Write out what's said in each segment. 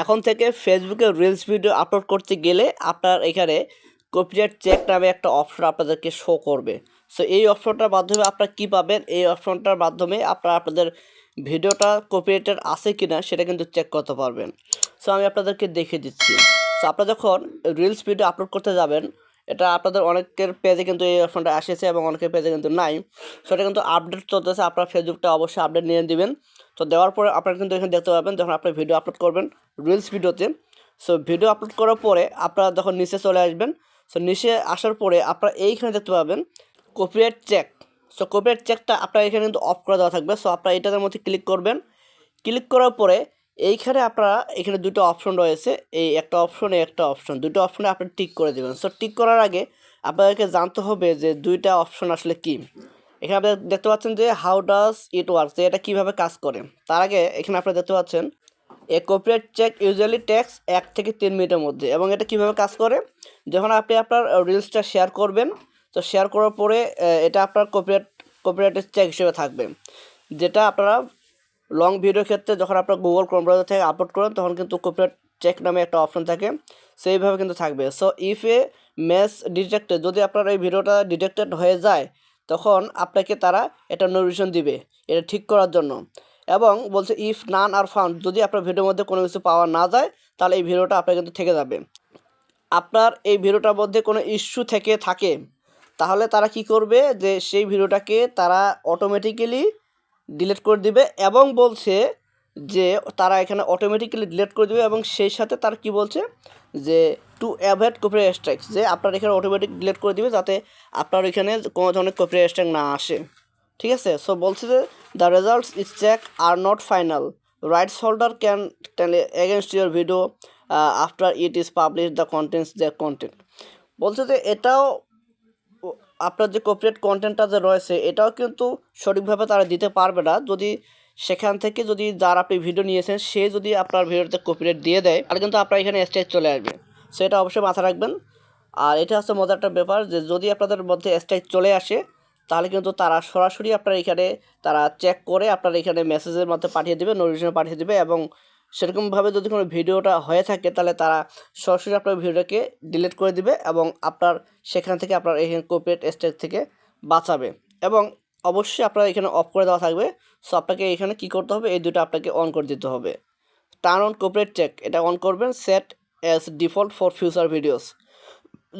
এখন থেকে ফেসবুকে রিলস ভিডিও আপলোড করতে গেলে আপনার এখানে কপিরাইট চেক নামে একটা অপশন আপনাদেরকে শো করবে। সো এই অপশনটার মাধ্যমে আপনারা কী পাবেন? এই অপশনটার মাধ্যমে আপনারা আপনাদের ভিডিওটা কপিরাইটের আছে কি না সেটা কিন্তু চেক করতে পারবেন। সো আমি আপনাদেরকে দেখিয়ে দিচ্ছি। সো আপনারা যখন রিলস ভিডিও আপলোড করতে যাবেন, এটা আপনাদের অনেকের পেজে কিন্তু এই অপশনটা এসেছে এবং অনেকের পেজে কিন্তু নাই। সেটা কিন্তু আপডেট চলতেছে, আপনার ফেসবুকটা অবশ্যই আপডেট নিয়ে দিবেন তো দেওয়ার পরে আপনারা কিন্তু এখানে দেখতে পাবেন যখন আপনি ভিডিও আপলোড করবেন রিলস ভিডিওতে সো ভিডিও আপলোড করার পরে আপনারা যখন নিচে চলে আসবেন সো নিচে আসার পরে আপনারা এইখানে দেখতে পাবেন কপিরাইট চেক সো কপিরাইট চেকটা আপনার এখানে কিন্তু অফ করে দেওয়া থাকবে। সো আপনারা এটার মধ্যে ক্লিক করবেন। ক্লিক করার পরে এইখানে আপনারা এখানে দুটো অপশন রয়েছে। এই একটা অপশন একটা অপশন দুটো অপশনে আপনি টিক করে দেবেন। সো টিক করার আগে আপনাদেরকে জানতে হবে যে দুইটা অপশন আসলে কী। এখানে আপনি দেখতে পাচ্ছেন যে হাউ ডাজ ইট ওয়ার্ক যে এটা কীভাবে কাজ করে। তার আগে এখানে আপনারা দেখতে পাচ্ছেন a copyright check usually takes এক থেকে তিন মিনিটের মধ্যে এবং এটা কীভাবে কাজ করে? যখন আপনি আপনার রিলসটা শেয়ার করবেন, তো শেয়ার করার পরে এটা আপনার কপিরাইট কপিরাইটের চেক হিসেবে থাকবে। যেটা আপনারা লং ভিডিওর ক্ষেত্রে যখন আপনার গুগল ক্রোম ব্রাউজার থেকে আপলোড করেন, তখন কিন্তু কপিরাইট চেক নামে একটা অপশন থাকে। সেইভাবে কিন্তু থাকবে। So if a mess detected যদি আপনার এই ভিডিওটা ডিটেক্টেড হয়ে যায় তখন আপনাকে তারা এটা নোটিফিকেশন দিবে, এটা ঠিক করার জন্য। এবং বলছে ইফ নান আর ফাউন্ড যদি আপনার ভিডিওর মধ্যে কোনো কিছু পাওয়া না যায়, তাহলে এই ভিডিওটা আপনার কিন্তু থেকে যাবে। আপনার এই ভিডিওটার মধ্যে কোনো ইস্যু থেকে থাকে, তাহলে তারা কি করবে যে, সেই ভিডিওটাকে তারা অটোমেটিক্যালি ডিলিট করে দিবে এবং বলছে যে তারা এখানে অটোমেটিক্যালি ডিলেট করে দেবে এবং সেই সাথে তার কি বলছে? যে টু অ্যাভয়েড কপিরাইট স্ট্রাইকস যে আপনার এখানে অটোমেটিক ডিলেট করে দিবে যাতে আপনার এখানে কোনো ধরনের কপিরাইট স্ট্রাইক না আসে। ঠিক আছে? সো বলছে যে the results is check are not final rights holder can against your video after it is publish the contents the content বলছে যে এটাও আপনার যে কপিরাইট কন্টেন্টটা যে রয়েছে, এটাও কিন্তু সঠিকভাবে তারা দিতে পারবে না। যদি সেখান থেকে যদি যার আপনি ভিডিও নিয়েছেন, সে যদি আপনার ভিডিওতে কপিরাইট দিয়ে দেয়, তাহলে কিন্তু আপনার এখানে স্ট্রাইক চলে আসবে। সো এটা অবশ্যই মাথায় রাখবেন। আর এটা হচ্ছে মজার একটা ব্যাপার যে, যদি আপনাদের মধ্যে স্ট্রাইক চলে আসে, তাহলে কিন্তু তারা সরাসরি আপনার এখানে, তারা চেক করে আপনার এখানে মেসেজের মধ্যে পাঠিয়ে দেবে নোটিফিকেশন পাঠিয়ে দেবে এবং সেরকমভাবে যদি কোনো ভিডিওটা হয়ে থাকে, তাহলে তারা সরাসরি আপনার ভিডিওটাকে ডিলিট করে দিবে এবং আপনার, সেখান থেকে আপনার এখানে কপিরাইট স্ট্রাইক থেকে বাঁচাবে। এবং অবশ্যই আপনার এখানে অফ করে দেওয়া থাকবে। সো আপনাকে এখানে কী করতে হবে? এই দুটো আপনাকে অন করে দিতে হবে। টার্ন অন কপিরাইট চেক এটা অন করবেন set as default for future videos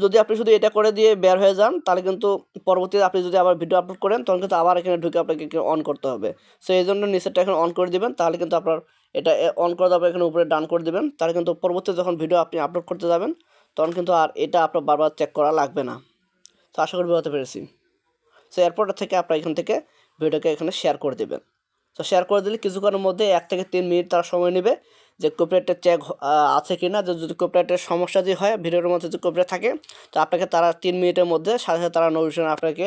যদি আপনি শুধু এটা করে দিয়ে বের হয়ে যান, তাহলে কিন্তু পরবর্তীতে আপনি যদি আবার ভিডিও আপলোড করেন, তখন কিন্তু আবার এখানে ঢুকে আপনাকে অন করতে হবে। সো এই জন্য নিচেরটা এখন অন করে দিবেন, তাহলে কিন্তু আপনার এটা অন করে দেওয়ার এখানে উপরে ডান করে দিবেন। তাহলে কিন্তু পরবর্তীতে যখন ভিডিও আপনি আপলোড করতে যাবেন, তখন কিন্তু আর এটা আপনার বারবার চেক করা লাগবে না। তো আশা করি বলতে পেরেছি। সো এরপর থেকে আপনারা এখান থেকে ভিডিওকে এখানে শেয়ার করে দেবেন। তো শেয়ার করে দিলে কিছুক্ষণের মধ্যে এক থেকে তিন মিনিট তারা সময় নেবে যে কপিরাইটের চেক আছে কি না যদি কপিরাইটের সমস্যা যদি হয়, ভিডিওর মধ্যে যদি কপিরাইট থাকে, তো আপনাকে তারা তিন মিনিটের মধ্যে সাথে সাথে তারা নোটিফিকেশন আপনাকে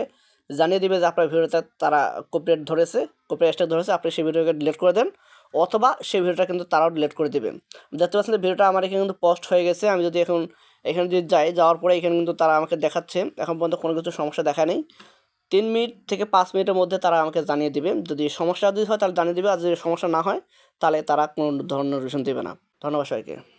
জানিয়ে দেবে যে আপনার ভিডিওতে তারা কপিরাইট ধরেছে কপিরাইট স্ট্রাইক ধরেছে, আপনি সেই ভিডিওকে ডিলিট করে দেন, অথবা সেই ভিডিওটা কিন্তু তারাও ডিলিট করে দেবেন দেখতে পাচ্ছেন ভিডিওটা আমার এখানে কিন্তু পোস্ট হয়ে গেছে। আমি যদি এখন এখানে যদি যাই, যাওয়ার পরে এখানে কিন্তু তারা আমাকে দেখাচ্ছে। এখন পর্যন্ত কোনো কিছু সমস্যা দেখা নেই। তিন মিনিট থেকে পাঁচ মিনিটের মধ্যে তারা আমাকে জানিয়ে দিবে। যদি সমস্যা যদি হয় তাহলে জানিয়ে দিবে, আর যদি সমস্যা না হয় তাহলে তারা কোনো ধরনের নোটিফিকেশন দেবে না। ধন্যবাদ সবাইকে।